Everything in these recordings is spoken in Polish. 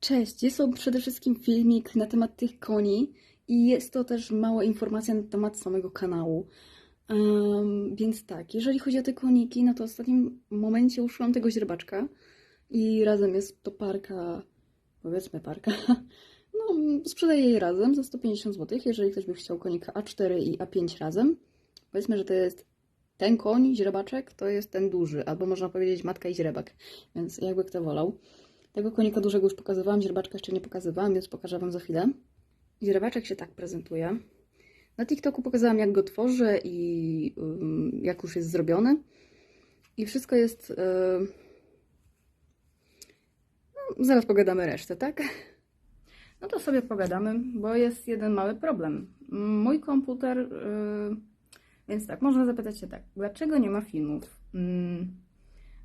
Cześć, jest to przede wszystkim filmik na temat tych koni i jest to też mała informacja na temat samego kanału. Em, więc tak, jeżeli chodzi o te koniki, no to w ostatnim momencie uszyłam tego źrebaczka i razem jest to parka, powiedzmy parka, no sprzedaję jej razem za 150 zł, jeżeli ktoś by chciał konika A4 i A5 razem. Powiedzmy, że to jest ten koń, źrebaczek, to jest ten duży, albo można powiedzieć matka i źrebak, więc jakby kto wolał. Tego konika dużego już pokazywałam, źrebaczka jeszcze nie pokazywałam, więc pokażę Wam za chwilę. Źrebaczek się tak prezentuje. Na TikToku pokazałam, jak go tworzę i jak już jest zrobiony. I wszystko jest... Yy... No, zaraz pogadamy resztę, tak? No to sobie pogadamy, bo jest jeden mały problem. Mój komputer... Yy... Więc tak, można zapytać się tak, dlaczego nie ma filmów? Mm,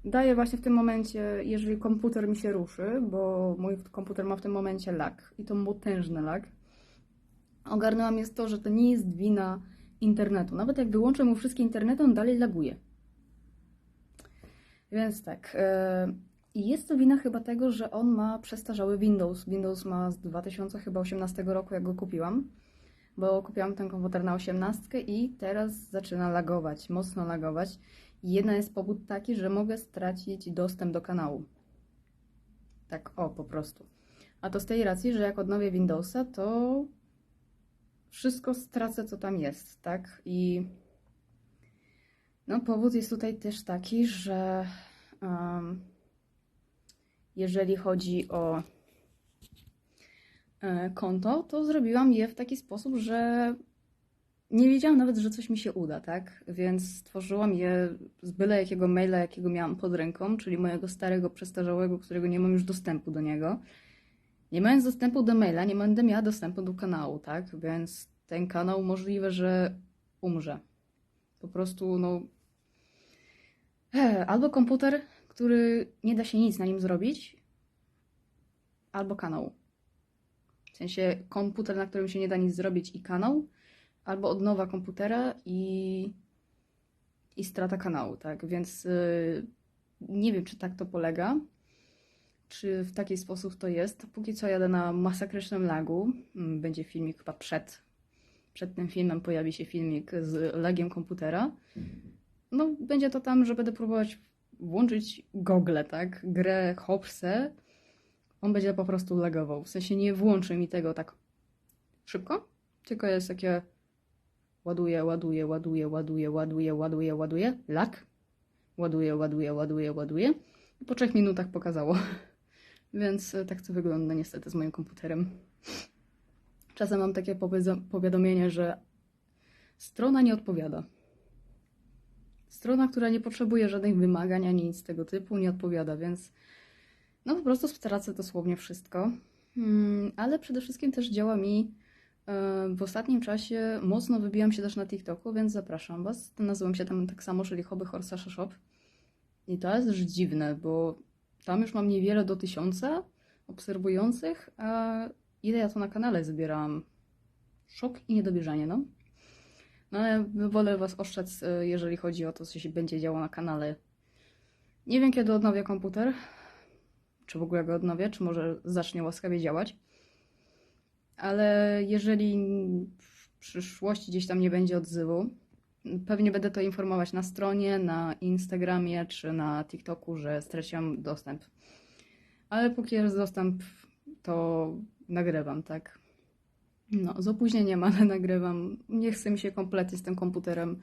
Daję właśnie w tym momencie, jeżeli komputer mi się ruszy, bo mój komputer ma w tym momencie lag i to potężny lag. Ogarnęłam jest to, że to nie jest wina internetu. Nawet jak wyłączę mu wszystkie internety, on dalej laguje. Więc tak. e, I jest to wina chyba tego, że on ma przestarzały Windows. Windows ma z 2018 roku, jak go kupiłam. Bo kupiłam ten komputer na 18 i teraz zaczyna lagować, mocno lagować. I jedna jest powód taki, że mogę stracić dostęp do kanału. Tak, o, po prostu. A to z tej racji, że jak odnowię Windowsa, to wszystko stracę, co tam jest, tak? I no, powód jest tutaj też taki, że um, jeżeli chodzi o e, konto, to zrobiłam je w taki sposób, że nie wiedziałam nawet, że coś mi się uda, tak? Więc stworzyłam je z byle jakiego maila, jakiego miałam pod ręką, czyli mojego starego, przestarzałego, którego nie mam już dostępu do niego. Nie mając dostępu do maila, nie będę miała dostępu do kanału, tak? Więc ten kanał możliwe, że umrze. Po prostu, no. eh, Albo komputer, który nie da się nic na nim zrobić, albo kanał. W sensie komputer, na którym się nie da nic zrobić i kanał, albo odnowa komputera i, i strata kanału, tak? Więc y, nie wiem, czy tak to polega, czy w taki sposób to jest. Póki co jadę na masakrycznym lagu. Mm, Będzie filmik chyba przed, przed tym filmem pojawi się filmik z lagiem komputera. No, będzie to tam, że będę próbować włączyć Google, tak? Grę Hopsę. On będzie po prostu lagował. W sensie nie włączy mi tego tak szybko, tylko jest takie ładuje, ładuje, ładuje, ładuje, ładuje, ładuje, ładuje, lag, ładuje, ładuje, ładuje, ładuje i po trzech minutach pokazało. Więc e, tak to wygląda niestety z moim komputerem. Czasem mam takie powiadomienie, że strona nie odpowiada. Strona, która nie potrzebuje żadnych wymagań ani nic tego typu, nie odpowiada, więc no po prostu stracę dosłownie wszystko. Mm, Ale przede wszystkim też działa mi w ostatnim czasie mocno wybijam się też na TikToku, więc zapraszam Was. Nazywam się tam tak samo, czyli Hobby Horsa Shop. I to jest też dziwne, bo tam już mam niewiele do tysiąca obserwujących, a ile ja to na kanale zbierałam? Szok i niedowierzanie, no. No ale wolę Was oszczędz, e, jeżeli chodzi o to, co się będzie działo na kanale. Nie wiem, kiedy odnowię komputer. Czy w ogóle go odnowię, czy może zacznie łaskawie działać. Ale jeżeli w przyszłości gdzieś tam nie będzie odzywu, pewnie będę to informować na stronie, na Instagramie czy na TikToku, że straciłam dostęp. Ale póki jest dostęp, to nagrywam, tak? No, z opóźnieniem, ale nagrywam. Nie chce mi się kompletnie z tym komputerem.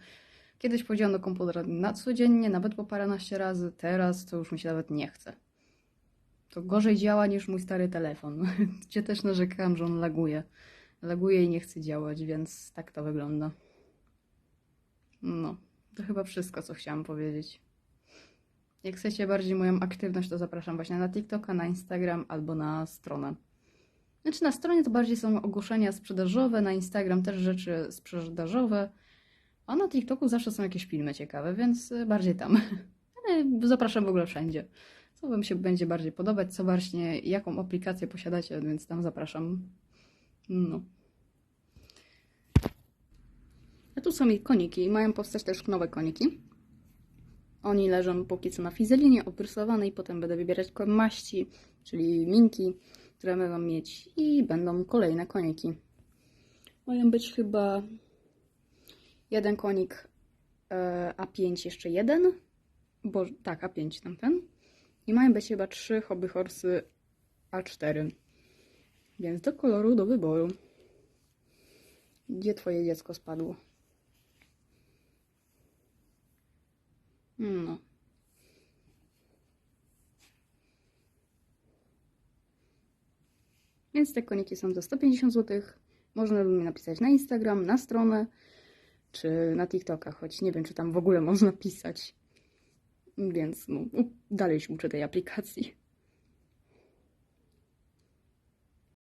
Kiedyś powiedziałam do komputera na codziennie, nawet po paręnaście razy. Teraz to już mi się nawet nie chce. To gorzej działa niż mój stary telefon, gdzie też narzekałam, że on laguje. Laguje i nie chce działać, więc tak to wygląda. No, to chyba wszystko, co chciałam powiedzieć. Jak chcecie bardziej moją aktywność, to zapraszam właśnie na TikToka, na Instagram albo na stronę. Znaczy na stronie to bardziej są ogłoszenia sprzedażowe, na Instagram też rzeczy sprzedażowe, a na TikToku zawsze są jakieś filmy ciekawe, więc bardziej tam. Ale zapraszam w ogóle wszędzie. Co Wam się będzie bardziej podobać, co właśnie, jaką aplikację posiadacie, więc tam zapraszam. No. A tu są ich koniki. Mają powstać też nowe koniki. Oni leżą póki co na fizelinie, oprysowane i potem będę wybierać maści, czyli minki które będą mieć i będą kolejne koniki. Mają być chyba jeden konik e, A5 jeszcze jeden, bo tak, A5 tamten. I mają być chyba trzy hobby horsy A4. Więc do koloru do wyboru. Gdzie twoje dziecko spadło? No. Więc te koniki są za 150 zł. Można mi napisać na Instagram, na stronę, czy na TikToka, choć nie wiem, czy tam w ogóle można pisać. Więc no, dalej się uczę tej aplikacji.